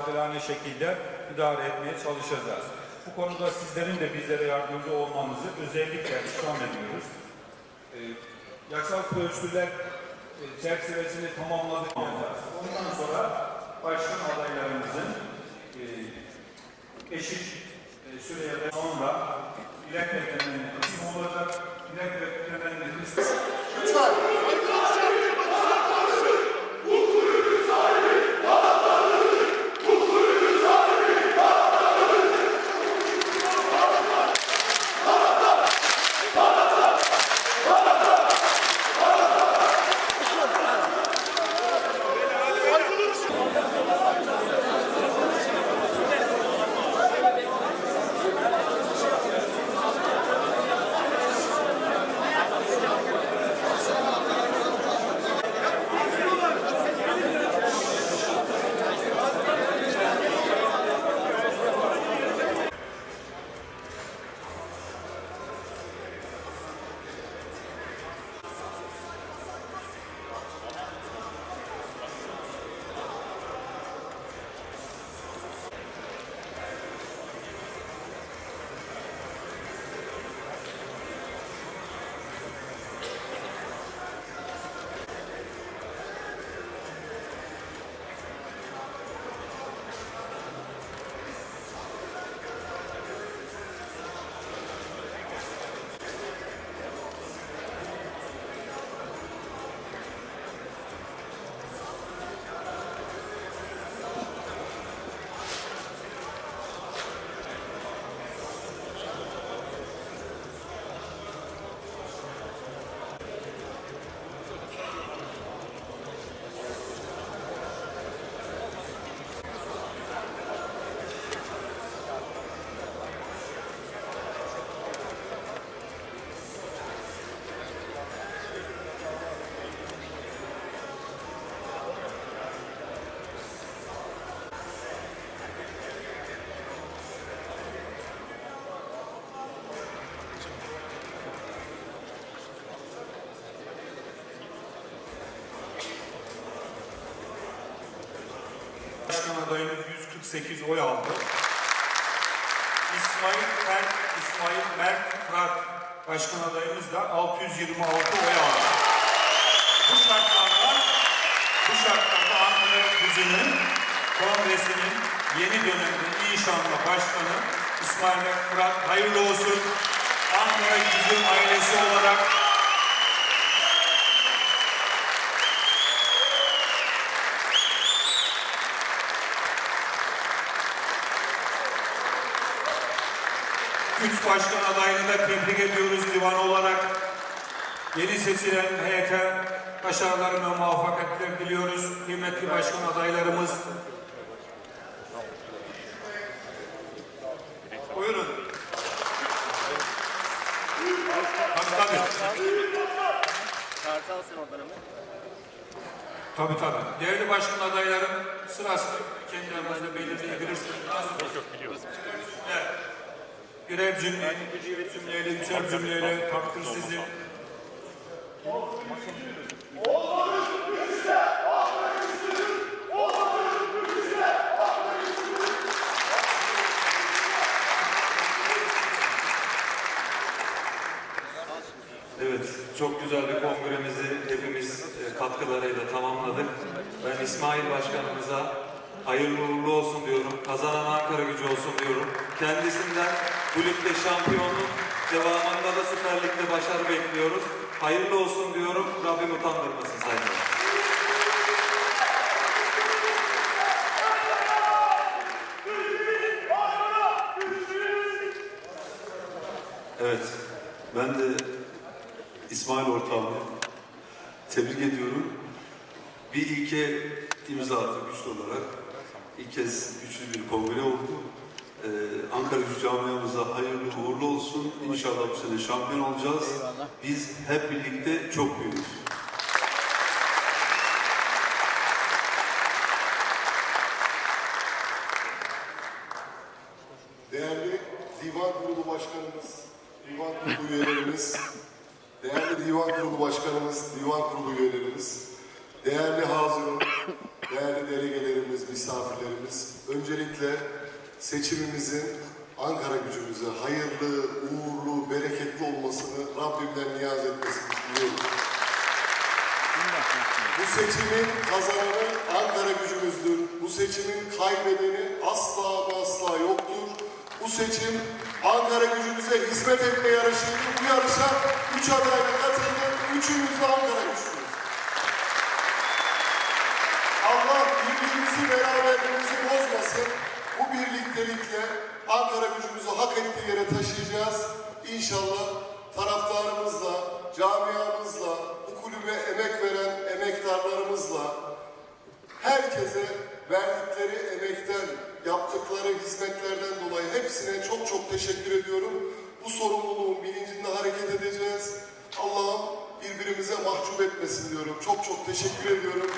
adilane şekilde idare etmeye çalışacağız. Bu konuda sizlerin de bizlere yardımcı olmanızı özellikle istirham ediyoruz. Ee, yasal prosedürler e, çerçevesini tamamladık. Ondan sonra başkan adaylarımızın e, eşit e, süreye sonra milletvekillerinin isim olacak. Başkan adayımız 148 oy aldı. İsmail Mert, İsmail Mert Fırat başkan adayımız da 626 oy aldı. Bu şartlarda, bu şartlarda Ankara Gücü'nün kongresinin yeni dönemde inşallah başkanı İsmail Mert Fırat hayırlı olsun. Ankara Gücü ailesi olarak Üç başkan adayını da tebrik ediyoruz divan olarak. Yeni seçilen heyete başarılar ve muvaffakiyetler diliyoruz. Kıymetli başkan adaylarımız. Buyurun. Tabii tabii. Kartal sen oradan hemen. Tabii tabii. Değerli başkan adaylarım sırasını kendi aranızda belirleyebilirsiniz. Yok yok biliyoruz. Evet. Birer cümle, bir cümleyle, üçer cümleyle takdir sizin. Evet, çok güzel bir kongremizi hepimiz e, katkılarıyla tamamladık. Ben İsmail Başkanımıza hayırlı uğurlu olsun diyorum. Kazanan Ankara gücü olsun diyorum. Kendisinden bu ligde şampiyonluk devamında da Süper Lig'de başarı bekliyoruz. Hayırlı olsun diyorum. Rabbim utandırmasın sayın. Evet, ben de İsmail ortağımı tebrik ediyorum. Bir ilke imza attık güçlü olarak. İlk kez güçlü bir kongre oldu. Ee, Ankara Gücü camiamıza hayırlı uğurlu olsun. İnşallah bu sene şampiyon olacağız. Biz hep birlikte çok büyüğüz. Değerli Divan Kurulu Başkanımız, Divan Kurulu üyelerimiz, değerli Divan Kurulu Başkanımız, Divan Kurulu üyelerimiz, değerli hazırın, değerli delegelerimiz, misafirlerimiz, Öncelikle seçimimizin Ankara gücümüze hayırlı, uğurlu, bereketli olmasını Rabbimden niyaz etmesini diliyorum. Bu seçimin kazananı Ankara gücümüzdür. Bu seçimin kaybedeni asla ama asla yoktur. Bu seçim Ankara gücümüze hizmet etme yarışıydı. Bu yarışa üç adayla katıldı. Üçümüz de Ankara güçlüyüz. Allah birliğimizi, beraberliğimizi bozmasın. Birliktelikle Ankara gücümüzü hak ettiği yere taşıyacağız. İnşallah taraftarımızla, camiamızla, bu kulübe emek veren emektarlarımızla, herkese verdikleri emekten, yaptıkları hizmetlerden dolayı hepsine çok çok teşekkür ediyorum. Bu sorumluluğun bilincinde hareket edeceğiz. Allah'ım birbirimize mahcup etmesin diyorum. Çok çok teşekkür ediyorum.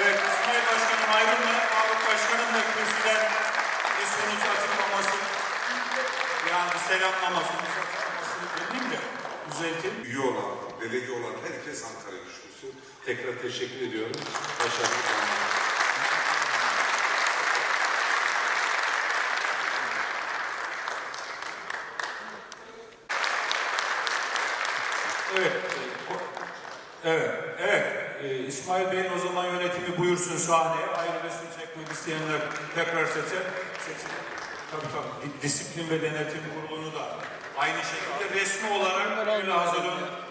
Evet, İsmail Başkanım ayrılma. Faruk Başkanım da kürsüden sonuç açıklaması, yani selamlaması, bir açıklaması demeyeyim de düzeltin. üye olan, delege olan herkes Ankara güçlüsü. Tekrar teşekkür ediyorum. Başarılı. Evet. Evet, evet. E, İsmail Bey'in o zaman yönetimi buyursun sahneye. Ayrı resim çekmek isteyenler tekrar seçer. Seçin. Tabii tabii. Di- Disiplin ve Denetim Kurulu'nu da aynı şekilde resmi olarak öyle hazırlanır.